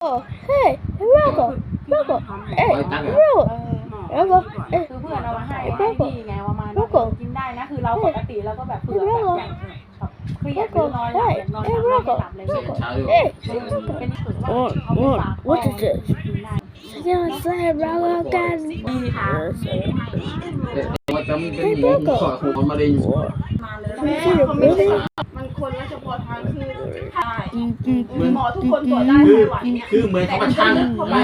Oh, hey, Rocco, Rocco, hey, Rocco, เออ Rocco, hey, คือเพื่อนเอามาให้ให้พี่ไงประมาณว่าเออกินได้นะคือเราปกติเราก็แบบเผื่อแบบอย่างแบบเครียดหรือนอนหลับนอนหลับไม่หลับอะไรอย่างเงี้ยเช้าอยู่ hey. เป็นฝึกว่าเขาไปฝากพ่อ What is this? กินได้ Second slide, Rocco, guys. ดีค่ะว่าจะมีเป็นหมูขอหัวมะเร็งมาเลยแม่เขาไม่ใช่มันคนละเฉพาะทางคือ หมอทุกคนตรวจได้ไต้หวันเนี่ยคือเหมือนเขามาช่างอะเข้าไปไหม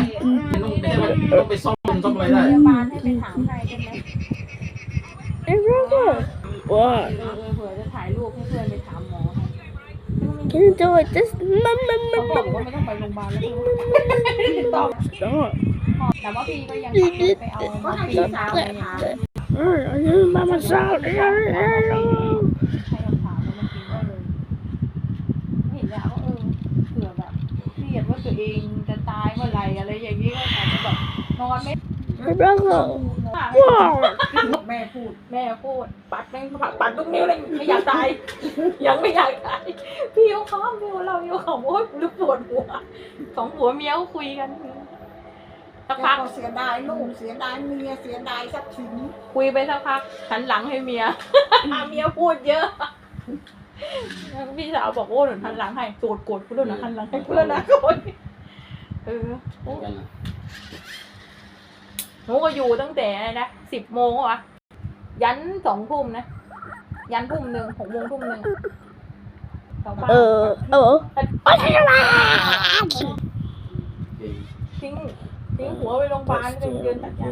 มันต้องไม่ใช่ว่าต้องไปซ่อมซ่อมอะไรได้ พยาบาลให้ไปถามใครกันไหม Hey, Rocco. เอ What? อเออเผื่อจะถ่ายรูปให้เพื่อนไปถามหมอ Can you do it? This, mum, mum, เขาบอกว่าไม่ต้องไปโรงพยาบาลแล้วตอบ Stop. แต่ว่าพี่ก็ยังไปเอามาพี่สาวเลยค่ะ Oh, I use Mama Sound. ให้เราถามแล้วมันกินได้เลยเห็นแล้วว่าเออเผื่อแบบเครียดว่า ตัวเองจะตายเมื่อไหร่อะไรอย่างนี้ก็อาจจะแบบนอนไม่ Hey, Rocco. Wow. แม่พูดแม่พูด ปัดแม่งปัดปัดทุกนิ้วเลยไม่อยากตายยังไม่อยากตายพี่เขาค้อมพี่เราพี่เขาโอ้ยรู้ปวดหัวสองหัวเมียเขาคุยกันสักพักเสียดายลูกเสียดายเมียเสียดายทรัพย์สินคุยไปสักพักหันหลังให้เมียเมียพูดเยอะ พี่สาวบอกโอ้หนูหันหลังให้โกรธโกรธกูด้วยนะหันหลังให้กูแล้วนะโกรธเออหนูก็อยู่ตั้งแต่นะสิบโมงวะยันสองทุ่มนะ ยันทุ่มหนึ่งหกโมงทุ่มหนึ่งแถวบ้าน Uh, oh. ทิ้งทิ้งหัวไปโรงพยาบาลก็ยังยืนตัดยา